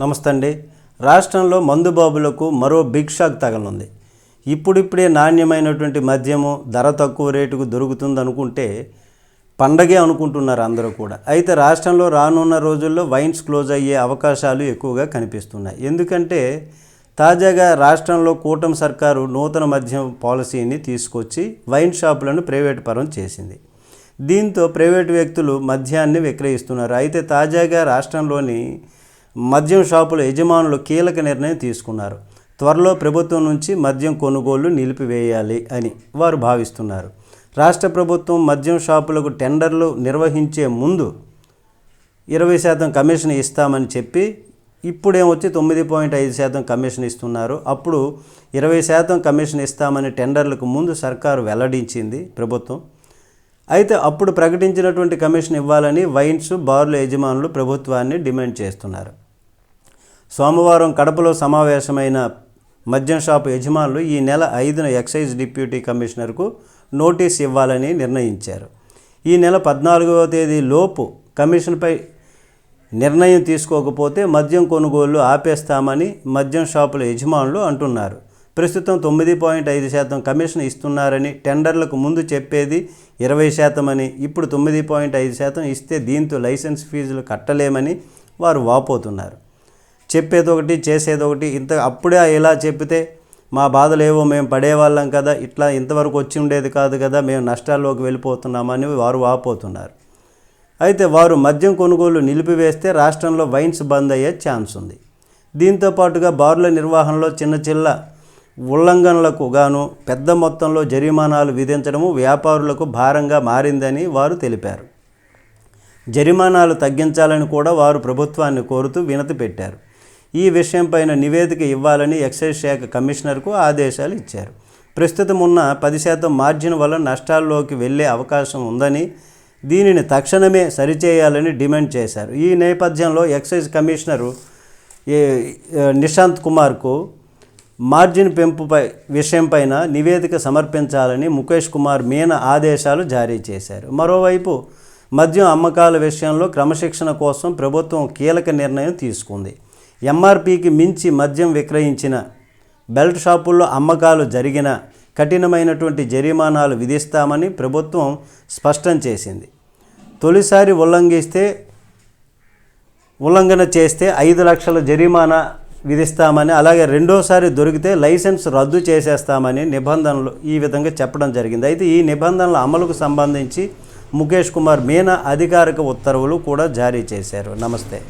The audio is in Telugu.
నమస్తే అండి రాష్ట్రంలో మందుబాబులకు మరో బిగ్ షాక్ తగలనుంది. ఇప్పుడిప్పుడే నాణ్యమైనటువంటి మద్యము ధర తక్కువ రేటుకు దొరుకుతుంది అనుకుంటే పండగే అనుకుంటున్నారు అందరూ కూడా. అయితే రాష్ట్రంలో రానున్న రోజుల్లో వైన్స్ క్లోజ్ అయ్యే అవకాశాలు ఎక్కువగా కనిపిస్తున్నాయి. ఎందుకంటే తాజాగా రాష్ట్రంలో కూటమి సర్కారు నూతన మద్యం పాలసీని తీసుకొచ్చి వైన్ షాపులను ప్రైవేట్ పరం చేసింది. దీంతో ప్రైవేటు వ్యక్తులు మద్యాన్ని విక్రయిస్తున్నారు. అయితే తాజాగా రాష్ట్రంలోని మద్యం షాపుల యజమానులు కీలక నిర్ణయం తీసుకున్నారు. త్వరలో ప్రభుత్వం నుంచి మద్యం కొనుగోళ్ళు నిలిపివేయాలి అని వారు భావిస్తున్నారు. రాష్ట్ర ప్రభుత్వం మద్యం షాపులకు టెండర్లు నిర్వహించే ముందు ఇరవై శాతం కమిషన్ ఇస్తామని చెప్పి ఇప్పుడేమొచ్చి తొమ్మిది పాయింట్ ఐదు శాతం కమిషన్ ఇస్తున్నారు. అప్పుడు ఇరవై శాతం కమిషన్ ఇస్తామని టెండర్లకు ముందు సర్కారు వెల్లడించింది ప్రభుత్వం. అయితే అప్పుడు ప్రకటించినటువంటి కమిషన్ ఇవ్వాలని వైన్స్ బార్ల యజమానులు ప్రభుత్వాన్ని డిమాండ్ చేస్తున్నారు. సోమవారం కడపలో సమావేశమైన మద్యం షాపు యజమానులు ఈ నెల ఐదున ఎక్సైజ్ డిప్యూటీ కమిషనర్కు నోటీస్ ఇవ్వాలని నిర్ణయించారు. ఈ నెల పద్నాలుగవ తేదీ లోపు కమిషన్పై నిర్ణయం తీసుకోకపోతే మద్యం కొనుగోళ్ళు ఆపేస్తామని మద్యం షాపుల యజమానులు అంటున్నారు. ప్రస్తుతం తొమ్మిది పాయింట్ ఐదు శాతం కమిషన్ ఇస్తున్నారని టెండర్లకు ముందు చెప్పేది ఇరవై శాతం అని ఇప్పుడు తొమ్మిది పాయింట్ ఐదు శాతం ఇస్తే దీంతో లైసెన్స్ ఫీజులు కట్టలేమని వారు వాపోతున్నారు. చెప్పేదొకటి చేసేదొకటి ఇంత అప్పుడే ఇలా చెప్తే మా బాధలేవో మేము పడేవాళ్ళం కదా ఇట్లా ఇంతవరకు వచ్చి ఉండేది కాదు కదా మేము నష్టాల్లోకి వెళ్ళిపోతున్నామని వారు వాపోతున్నారు. అయితే వారు మద్యం కొనుగోలు నిలిపివేస్తే రాష్ట్రంలో వైన్స్ బంద్ అయ్యే ఛాన్స్ ఉంది. దీంతో పాటుగా బార్ల నిర్వహణలో చిన్న చిన్న ఉల్లంఘనలకు గాను పెద్ద మొత్తంలో జరిమానాలు విధించడము వ్యాపారులకు భారంగా మారిందని వారు తెలిపారు. జరిమానాలు తగ్గించాలని కూడా వారు ప్రభుత్వాన్ని కోరుతూ వినతి పెట్టారు. ఈ విషయంపైన నివేదిక ఇవ్వాలని ఎక్సైజ్ శాఖ కమిషనర్కు ఆదేశాలు ఇచ్చారు. ప్రస్తుతం ఉన్న పది శాతం మార్జిన్ వల్ల నష్టాల్లోకి వెళ్ళే అవకాశం ఉందని దీనిని తక్షణమే సరిచేయాలని డిమాండ్ చేశారు. ఈ నేపథ్యంలో ఎక్సైజ్ కమిషనరు ఏ నిశాంత్ కుమార్కు మార్జిన్ పెంపుపై విషయంపైన నివేదిక సమర్పించాలని ముఖేష్ కుమార్ మీనా ఆదేశాలు జారీ చేశారు. మరోవైపు మద్యం అమ్మకాల విషయంలో క్రమశిక్షణ కోసం ప్రభుత్వం కీలక నిర్ణయం తీసుకుంది. ఎంఆర్పికి మించి మద్యం విక్రయించిన బెల్ట్ షాపుల్లో అమ్మకాలు జరిగిన కఠినమైనటువంటి జరిమానాలు విధిస్తామని ప్రభుత్వం స్పష్టం చేసింది. తొలిసారి ఉల్లంఘిస్తే ఉల్లంఘన చేస్తే ఐదు లక్షల జరిమానా విధిస్తామని అలాగే రెండోసారి దొరికితే లైసెన్స్ రద్దు చేసేస్తామని నిబంధనలు ఈ విధంగా చెప్పడం జరిగింది. అయితే ఈ నిబంధనల అమలుకు సంబంధించి ముఖేష్ కుమార్ మీనా అధికారిక ఉత్తర్వులు కూడా జారీ చేశారు. నమస్తే.